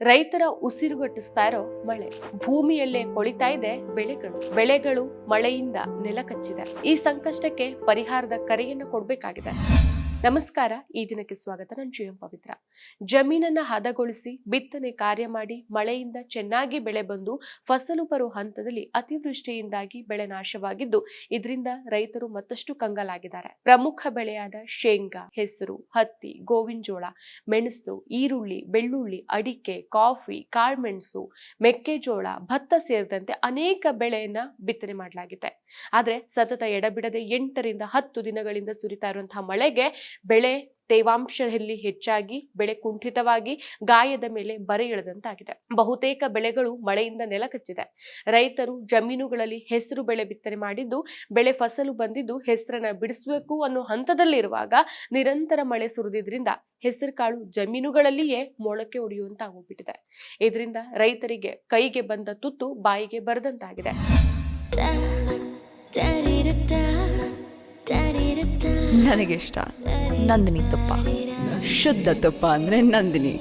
ರೈತರ ಉಸಿರುಗಟ್ಟಿಸ್ತಾ ಇರೋ ಮಳೆ. ಭೂಮಿಯಲ್ಲೇ ಕೊಳಿತಾ ಇದೆ ಬೆಳೆಗಳು. ಬೆಳೆಗಳು ಮಳೆಯಿಂದ ನೆಲಕಚ್ಚಿದೆ. ಈ ಸಂಕಷ್ಟಕ್ಕೆ ಪರಿಹಾರದ ಕರೆಯನ್ನು ಕೊಡಬೇಕಾಗಿದೆ. ನಮಸ್ಕಾರ, ಈ ದಿನಕ್ಕೆ ಸ್ವಾಗತ. ನಾನು ಜಿ ಎಂ ಪವಿತ್ರ. ಜಮೀನನ್ನ ಹದಗೊಳಿಸಿ, ಬಿತ್ತನೆ ಕಾರ್ಯ ಮಾಡಿ, ಮಳೆಯಿಂದ ಚೆನ್ನಾಗಿ ಬೆಳೆ ಬಂದು, ಫಸಲು ಬರುವ ಹಂತದಲ್ಲಿ ಅತಿವೃಷ್ಟಿಯಿಂದಾಗಿ ಬೆಳೆ ನಾಶವಾಗಿದ್ದು, ಇದರಿಂದ ರೈತರು ಮತ್ತಷ್ಟು ಕಂಗಾಲಾಗಿದ್ದಾರೆ. ಪ್ರಮುಖ ಬೆಳೆಯಾದ ಶೇಂಗಾ, ಹೆಸರು, ಹತ್ತಿ ಗೋವಿನಜೋಳ ಮೆಣಸು, ಈರುಳ್ಳಿ, ಬೆಳ್ಳುಳ್ಳಿ, ಅಡಿಕೆ, ಕಾಫಿ, ಕಾಳ್ಮೆಣಸು, ಮೆಕ್ಕೆಜೋಳ, ಭತ್ತ ಸೇರಿದಂತೆ ಅನೇಕ ಬೆಳೆಯನ್ನ ಬಿತ್ತನೆ ಮಾಡಲಾಗಿದೆ. ಆದ್ರೆ ಸತತ ಎಡಬಿಡದೆ ಎಂಟರಿಂದ ಹತ್ತು ದಿನಗಳಿಂದ ಸುರಿತಾ ಇರುವಂತಹ ಮಳೆಗೆ ಬೆಳೆ ತೇವಾಂಶದಲ್ಲಿ ಹೆಚ್ಚಾಗಿ, ಬೆಳೆ ಕುಂಠಿತವಾಗಿ ಗಾಯದ ಮೇಲೆ ಬರೆ ಇಳದಂತಾಗಿದೆ ಬಹುತೇಕ ಬೆಳೆಗಳು ಮಳೆಯಿಂದ ನೆಲಕಚ್ಚಿದೆ ರೈತರು ಜಮೀನುಗಳಲ್ಲಿ ಹೆಸರು ಬೆಳೆ ಬಿತ್ತನೆ ಮಾಡಿದ್ದು, ಬೆಳೆ ಫಸಲು ಬಂದಿದ್ದು ಹೆಸರನ್ನ ಬಿಡಿಸಬೇಕು ಅನ್ನೋ ಹಂತದಲ್ಲಿರುವಾಗ ನಿರಂತರ ಮಳೆ ಸುರಿದಿದ್ರಿಂದ ಹೆಸರು ಕಾಳು ಜಮೀನುಗಳಲ್ಲಿಯೇ ಮೊಳಕೆ ಒಡೆಯುವಂತಾಗೋಗ್ಬಿಟ್ಟಿದೆ ಇದರಿಂದ ರೈತರಿಗೆ ಕೈಗೆ ಬಂದ ತುತ್ತು ಬಾಯಿಗೆ ಬರದಂತಾಗಿದೆ. ನನಗೆ ಇಷ್ಟ ನಂದಿನಿ ತುಪ್ಪ. ಶುದ್ಧ ತುಪ್ಪ ಅಂದ್ರೆ ನಂದಿನಿ.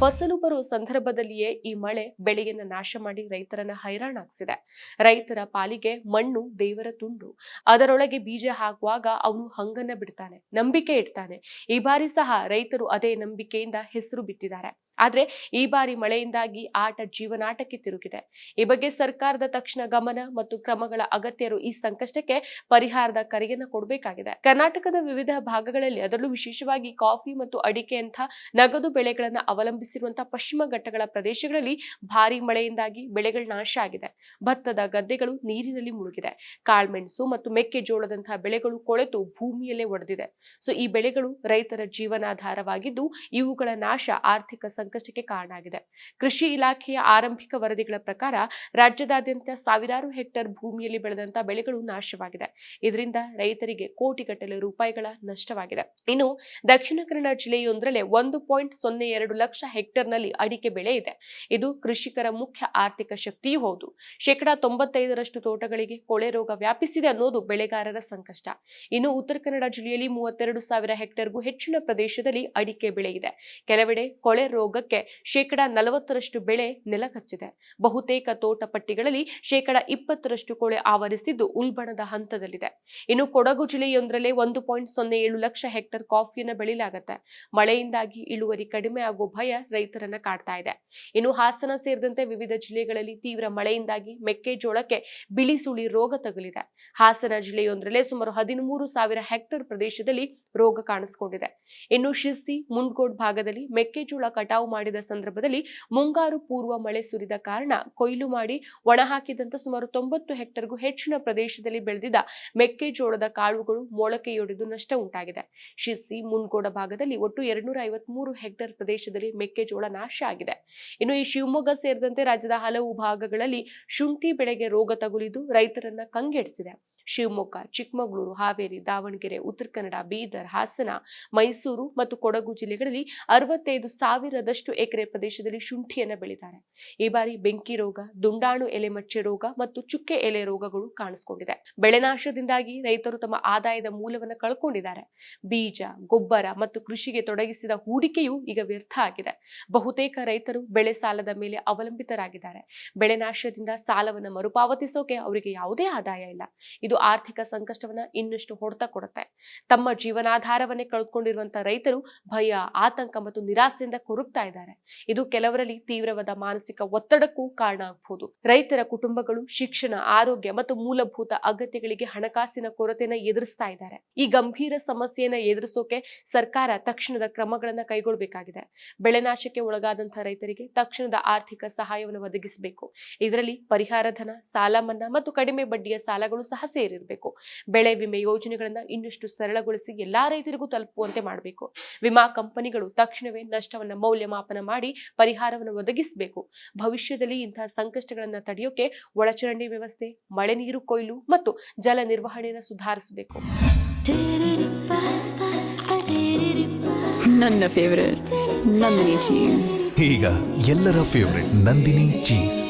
ಫಸಲು ಬರುವ ಸಂದರ್ಭದಲ್ಲಿಯೇ ಈ ಮಳೆ ಬೆಳೆಯನ್ನ ನಾಶ ಮಾಡಿ ರೈತರನ್ನ ಹೈರಾಣಾಗ್ಸಿದೆ ರೈತರ ಪಾಲಿಗೆ ಮಣ್ಣು, ದೇವರ ತುಂಡು. ಅದರೊಳಗೆ ಬೀಜ ಹಾಕುವಾಗ ಅವನು ಹಂಗನ್ನ ಬಿಡ್ತಾನೆ, ನಂಬಿಕೆ ಇಡ್ತಾನೆ. ಈ ಬಾರಿ ಸಹ ರೈತರು ಅದೇ ನಂಬಿಕೆಯಿಂದ ಹೆಸರು ಬಿತ್ತಿದ್ದಾರೆ. ಆದ್ರೆ ಈ ಬಾರಿ ಮಳೆಯಿಂದಾಗಿ ಆಟ ಜೀವನಾಟಕ್ಕೆ ತಿರುಗಿದೆ. ಈ ಬಗ್ಗೆ ಸರ್ಕಾರದ ತಕ್ಷಣ ಗಮನ ಮತ್ತು ಕ್ರಮಗಳ ಅಗತ್ಯರು ಈ ಸಂಕಷ್ಟಕ್ಕೆ ಪರಿಹಾರದ ಕರೆಯನ್ನ ಕೊಡಬೇಕಾಗಿದೆ. ಕರ್ನಾಟಕದ ವಿವಿಧ ಭಾಗಗಳಲ್ಲಿ ಅದರಲ್ಲೂ ವಿಶೇಷವಾಗಿ ಕಾಫಿ ಮತ್ತು ಅಡಿಕೆಯಂತಹ ನಗದು ಬೆಳೆಗಳನ್ನು ಅವಲಂಬಿಸಿರುವಂತಹ ಪಶ್ಚಿಮ ಘಟ್ಟಗಳ ಪ್ರದೇಶಗಳಲ್ಲಿ ಭಾರಿ ಮಳೆಯಿಂದಾಗಿ ಬೆಳೆಗಳ ನಾಶ ಆಗಿದೆ. ಭತ್ತದ ಗದ್ದೆಗಳು ನೀರಿನಲ್ಲಿ ಮುಳುಗಿದೆ. ಕಾಳ್ಮೆಣಸು ಮತ್ತು ಮೆಕ್ಕೆಜೋಳದಂತಹ ಬೆಳೆಗಳು ಕೊಳೆತು ಭೂಮಿಯಲ್ಲೇ ಒಡೆದಿದೆ. ಸೊ ಈ ಬೆಳೆಗಳು ರೈತರ ಜೀವನಾಧಾರವಾಗಿದ್ದು ಇವುಗಳ ನಾಶ ಆರ್ಥಿಕ ಸಂಕಷ್ಟಕ್ಕೆ ಕಾರಣ ಆಗಿದೆ ಕೃಷಿ ಇಲಾಖೆಯ ಆರಂಭಿಕ ವರದಿಗಳ ಪ್ರಕಾರ ರಾಜ್ಯದಾದ್ಯಂತ ಸಾವಿರಾರು ಹೆಕ್ಟೇರ್ ಭೂಮಿಯಲ್ಲಿ ಬೆಳೆದಂತ ಬೆಳೆಗಳು ನಾಶವಾಗಿದೆ. ಇದರಿಂದ ರೈತರಿಗೆ ಕೋಟಿಗಟ್ಟಲೆ ರೂಪಾಯಿಗಳ ನಷ್ಟವಾಗಿದೆ. ಇನ್ನು ದಕ್ಷಿಣ ಕನ್ನಡ ಜಿಲ್ಲೆಯೊಂದರಲ್ಲೇ ಒಂದು ಪಾಯಿಂಟ್ ಸೊನ್ನೆ ಎರಡು ಲಕ್ಷ ಹೆಕ್ಟೇರ್ನಲ್ಲಿ ಅಡಿಕೆ ಬೆಳೆ ಇದೆ. ಇದು ಕೃಷಿಕರ ಮುಖ್ಯ ಆರ್ಥಿಕ ಶಕ್ತಿಯೂ ಹೌದು. ಶೇಕಡಾ ತೊಂಬತ್ತೈದರಷ್ಟು ತೋಟಗಳಿಗೆ ಕೊಳೆ ರೋಗ ವ್ಯಾಪಿಸಿದೆ ಅನ್ನೋದು ಬೆಳೆಗಾರರ ಸಂಕಷ್ಟ. ಇನ್ನು ಉತ್ತರ ಕನ್ನಡ ಜಿಲ್ಲೆಯಲ್ಲಿ ಮೂವತ್ತೆರಡು ಸಾವಿರ ಹೆಕ್ಟೇರ್ಗೂ ಹೆಚ್ಚಿನ ಪ್ರದೇಶದಲ್ಲಿ ಅಡಿಕೆ ಬೆಳೆ ಇದೆ. ಕೆಲವೆಡೆ ಕೊಳೆ ರೋಗಕ್ಕೆ ಶೇಕಡ ನಲವತ್ತರಷ್ಟು ಬೆಳೆ ನೆಲಕಚ್ಚಿದೆ. ಬಹುತೇಕ ತೋಟ ಪಟ್ಟಿಗಳಲ್ಲಿ ಶೇಕಡ ಇಪ್ಪತ್ತರಷ್ಟು ಕೊಳೆ ಆವರಿಸಿದ್ದು ಉಲ್ಬಣದ ಹಂತದಲ್ಲಿದೆ. ಇನ್ನು ಕೊಡಗು ಜಿಲ್ಲೆಯೊಂದರಲ್ಲೇ ಒಂದು ಪಾಯಿಂಟ್ ಸೊನ್ನೆ ಏಳು ಲಕ್ಷ ಹೆಕ್ಟರ್ ಕಾಫಿಯನ್ನು ಬೆಳೆಯಲಾಗುತ್ತೆ ಮಳೆಯಿಂದಾಗಿ ಇಳುವರಿ ಕಡಿಮೆ ಆಗುವ ಭಯ ರೈತರನ್ನ ಕಾಡ್ತಾ ಇದೆ. ಇನ್ನು ಹಾಸನ ಸೇರಿದಂತೆ ವಿವಿಧ ಜಿಲ್ಲೆಗಳಲ್ಲಿ ತೀವ್ರ ಮಳೆಯಿಂದಾಗಿ ಮೆಕ್ಕೆಜೋಳಕ್ಕೆ ಬಿಳಿ ಸುಳಿ ರೋಗ ತಗುಲಿದೆ. ಹಾಸನ ಜಿಲ್ಲೆಯೊಂದರಲ್ಲೇ ಸುಮಾರು ಹದಿಮೂರು ಸಾವಿರ ಹೆಕ್ಟೇರ್ ಪ್ರದೇಶದಲ್ಲಿ ರೋಗ ಕಾಣಿಸಿಕೊಂಡಿದೆ. ಇನ್ನು ಶಿರ್ಸಿ ಮುಂಡ್ಗೋಡ್ ಭಾಗದಲ್ಲಿ ಮೆಕ್ಕೆಜೋಳ ಕಟಾವು ಮಾಡಿದ ಸಂದರ್ಭದಲ್ಲಿ ಮುಂಗಾರು ಪೂರ್ವ ಮಳೆ ಸುರಿದ ಕಾರಣ ಕೊಯ್ಲು ಮಾಡಿ ಒಣ ಹಾಕಿದಂತ ಸುಮಾರು ತೊಂಬತ್ತು ಹೆಕ್ಟರ್ಗೂ ಹೆಚ್ಚಿನ ಪ್ರದೇಶದಲ್ಲಿ ಬೆಳೆದಿದ್ದ ಮೆಕ್ಕೆಜೋಳದ ಕಾಳುಗಳು ಮೊಳಕೆಯೊಡೆದು ನಷ್ಟ ಉಂಟಾಗಿದೆ. ಶಿರ್ಸಿ ಮುನ್ಗೋಡ ಭಾಗದಲ್ಲಿ ಒಟ್ಟು ಎರಡ್ನೂರ ಹೆಕ್ಟೇರ್ ಪ್ರದೇಶದಲ್ಲಿ ಮೆಕ್ಕೆಜೋಳ ನಾಶ ಆಗಿದೆ. ಇನ್ನು ಈ ಶಿವಮೊಗ್ಗ ಸೇರಿದಂತೆ ರಾಜ್ಯದ ಹಲವು ಭಾಗಗಳಲ್ಲಿ ಶುಂಠಿ ಬೆಳೆಗೆ ರೋಗ ತಗುಲಿದ್ದು ರೈತರನ್ನ ಕಂಗೆಡಿಸಿದೆ. ಶಿವಮೊಗ್ಗ, ಚಿಕ್ಕಮಗಳೂರು, ಹಾವೇರಿ, ದಾವಣಗೆರೆ, ಉತ್ತರ ಕನ್ನಡ, ಬೀದರ್, ಹಾಸನ, ಮೈಸೂರು ಮತ್ತು ಕೊಡಗು ಜಿಲ್ಲೆಗಳಲ್ಲಿ ಅರವತ್ತೈದು ಸಾವಿರದಷ್ಟು ಎಕರೆ ಪ್ರದೇಶದಲ್ಲಿ ಶುಂಠಿಯನ್ನು ಬೆಳಿತಾರೆ. ಈ ಬಾರಿ ಬೆಂಕಿ ರೋಗ, ದುಂಡಾಣು ಎಲೆ ಮಚ್ಚೆ ರೋಗ ಮತ್ತು ಚುಕ್ಕೆ ಎಲೆ ರೋಗಗಳು ಕಾಣಿಸಿಕೊಂಡಿದೆ. ಬೆಳೆನಾಶದಿಂದಾಗಿ ರೈತರು ತಮ್ಮ ಆದಾಯದ ಮೂಲವನ್ನು ಕಳ್ಕೊಂಡಿದ್ದಾರೆ. ಬೀಜ, ಗೊಬ್ಬರ ಮತ್ತು ಕೃಷಿಗೆ ತೊಡಗಿಸಿದ ಹೂಡಿಕೆಯೂ ಈಗ ವ್ಯರ್ಥ ಆಗಿದೆ. ಬಹುತೇಕ ರೈತರು ಬೆಳೆ ಸಾಲದ ಮೇಲೆ ಅವಲಂಬಿತರಾಗಿದ್ದಾರೆ. ಬೆಳೆನಾಶದಿಂದ ಸಾಲವನ್ನು ಮರುಪಾವತಿಸೋಕೆ ಅವರಿಗೆ ಯಾವುದೇ ಆದಾಯ ಇಲ್ಲ. ಇದು ಆರ್ಥಿಕ ಸಂಕಷ್ಟವನ್ನ ಇನ್ನಷ್ಟು ಹೊಡೆತ ಕೊಡುತ್ತೆ. ತಮ್ಮ ಜೀವನಾಧಾರವನ್ನೇ ಕಳೆದುಕೊಂಡಿರುವಂತಹ ರೈತರು ಭಯ, ಆತಂಕ ಮತ್ತು ನಿರಾಸೆಯಿಂದ ಕೊರಗ್ತಾ ಇದ್ದಾರೆ. ಇದು ಕೆಲವರಲ್ಲಿ ತೀವ್ರವಾದ ಮಾನಸಿಕ ಒತ್ತಡಕ್ಕೂ ಕಾರಣ ಆಗಬಹುದು ರೈತರ ಕುಟುಂಬಗಳು ಶಿಕ್ಷಣ, ಆರೋಗ್ಯ ಮತ್ತು ಮೂಲಭೂತ ಅಗತ್ಯಗಳಿಗೆ ಹಣಕಾಸಿನ ಕೊರತೆನ ಎದುರಿಸ್ತಾ ಇದ್ದಾರೆ. ಈ ಗಂಭೀರ ಸಮಸ್ಯೆಯನ್ನ ಎದುರಿಸೋಕೆ ಸರ್ಕಾರ ತಕ್ಷಣದ ಕ್ರಮಗಳನ್ನ ಕೈಗೊಳ್ಳಬೇಕಾಗಿದೆ ಬೆಳೆನಾಶಕ್ಕೆ ಒಳಗಾದಂತಹ ರೈತರಿಗೆ ತಕ್ಷಣದ ಆರ್ಥಿಕ ಸಹಾಯವನ್ನು ಒದಗಿಸಬೇಕು. ಇದರಲ್ಲಿ ಪರಿಹಾರ ಧನ, ಸಾಲ ಮನ್ನಾ ಮತ್ತು ಕಡಿಮೆ ಬಡ್ಡಿಯ ಸಾಲಗಳು ಸಹ ಸೇರಿರಬೇಕು. ಬೆಳೆ ವಿಮೆ ಯೋಜನೆಗಳನ್ನು ಇನ್ನಷ್ಟು ಸರಳಗೊಳಿಸಿ ಎಲ್ಲಾ ರೈತರಿಗೂ ತಲುಪುವಂತೆ ಮಾಡಬೇಕು. ವಿಮಾ ಕಂಪನಿಗಳು ತಕ್ಷಣವೇ ನಷ್ಟವನ್ನ ಮೌಲ್ಯಮಾಪನ ಮಾಡಿ ಪರಿಹಾರವನ್ನು ಒದಗಿಸಬೇಕು. ಭವಿಷ್ಯದಲ್ಲಿ ಇಂತಹ ಸಂಕಷ್ಟಗಳನ್ನು ತಡೆಯೋಕೆ ಒಳಚರಂಡಿ ವ್ಯವಸ್ಥೆ ಮಳೆ ನೀರು ಕೊಯ್ಲು ಮತ್ತು ಜಲ ನಿರ್ವಹಣೆಯನ್ನು ಸುಧಾರಿಸಬೇಕು. ನನ್ನ ಫೇವರೇಟ್ ನಂದಿನಿ ಚೀಸ್ ಈಗ ಎಲ್ಲರ ಫೇವರೆಟ್ ನಂದಿನಿ ಚೀಸ್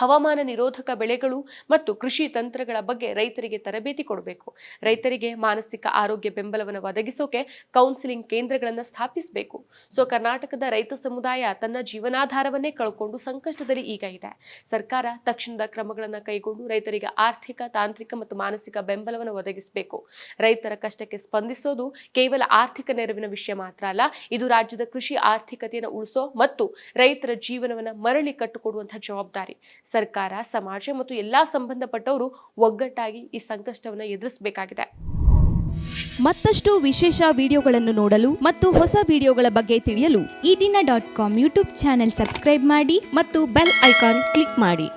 ಹವಾಮಾನ ನಿರೋಧಕ ಬೆಳೆಗಳು ಮತ್ತು ಕೃಷಿ ತಂತ್ರಗಳ ಬಗ್ಗೆ ರೈತರಿಗೆ ತರಬೇತಿ ಕೊಡಬೇಕು. ರೈತರಿಗೆ ಮಾನಸಿಕ ಆರೋಗ್ಯ ಬೆಂಬಲವನ್ನು ಒದಗಿಸೋಕೆ ಕೌನ್ಸಿಲಿಂಗ್ ಕೇಂದ್ರಗಳನ್ನು ಸ್ಥಾಪಿಸಬೇಕು. ಸೊ, ಕರ್ನಾಟಕದ ರೈತ ಸಮುದಾಯ ತನ್ನ ಜೀವನಾಧಾರವನ್ನೇ ಕಳ್ಕೊಂಡು ಸಂಕಷ್ಟದಲ್ಲಿ ಈಗ ಇದೆ. ಸರ್ಕಾರ ತಕ್ಷಣದ ಕ್ರಮಗಳನ್ನು ಕೈಗೊಂಡು ರೈತರಿಗೆ ಆರ್ಥಿಕ, ತಾಂತ್ರಿಕ ಮತ್ತು ಮಾನಸಿಕ ಬೆಂಬಲವನ್ನು ಒದಗಿಸಬೇಕು. ರೈತರ ಕಷ್ಟಕ್ಕೆ ಸ್ಪಂದಿಸೋದು ಕೇವಲ ಆರ್ಥಿಕ ನೆರವಿನ ವಿಷಯ ಮಾತ್ರ ಅಲ್ಲ, ಇದು ರಾಜ್ಯದ ಕೃಷಿ ಆರ್ಥಿಕತೆಯನ್ನು ಉಳಿಸೋ ಮತ್ತು ರೈತರ ಜೀವನವನ್ನು ಮರಳಿ ಕಟ್ಟಿಕೊಡುವಂತಹ ಜವಾಬ್ದಾರಿ. ಸರ್ಕಾರ, ಸಮಾಜ ಮತ್ತು ಎಲ್ಲಾ ಸಂಬಂಧಪಟ್ಟವರು ಒಗ್ಗಟ್ಟಾಗಿ ಈ ಸಂಕಷ್ಟವನ್ನು ಎದುರಿಸಬೇಕಾಗಿದೆ. ಮತ್ತಷ್ಟು ವಿಶೇಷ ವಿಡಿಯೋಗಳನ್ನು ನೋಡಲು ಮತ್ತು ಹೊಸ ವಿಡಿಯೋಗಳ ಬಗ್ಗೆ ತಿಳಿಯಲು ಈ ದಿನ dot com YouTube channel subscribe ಮಾಡಿ ಮತ್ತು ಬೆಲ್ ಐಕಾನ್ ಕ್ಲಿಕ್ ಮಾಡಿ.